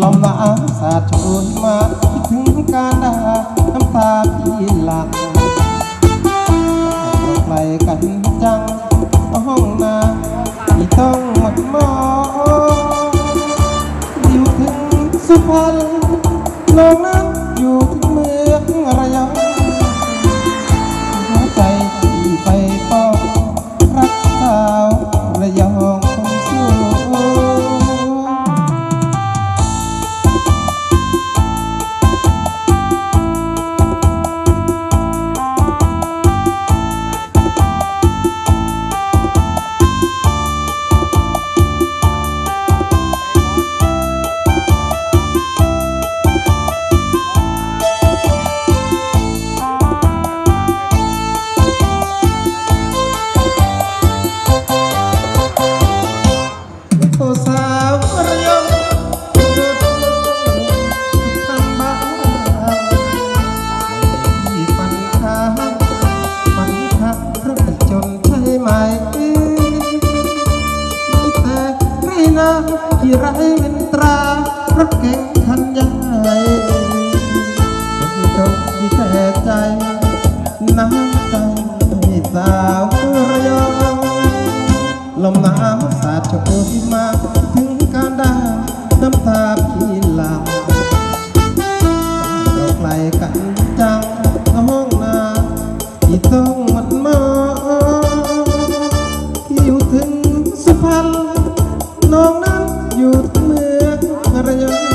ลมหนางสาดโชยมาคิดถึงการดาน้ำตาพี่หลังไกลกันจังห้องนาที่ต้องหมดมองอยู่ถึงสุพรรณลองนั้นอยู่ ជារៃមិនត្រារត់កេងខណ្ឌយ៉ាងហើយចុះពីតែใจណាស់ចង់ពីសាវរយលំណា นจังห้องนาที่ต้องมันมาที่อยู่ถึงสุพรรณน้องนั้นอยู่ถึงเมืองระยอง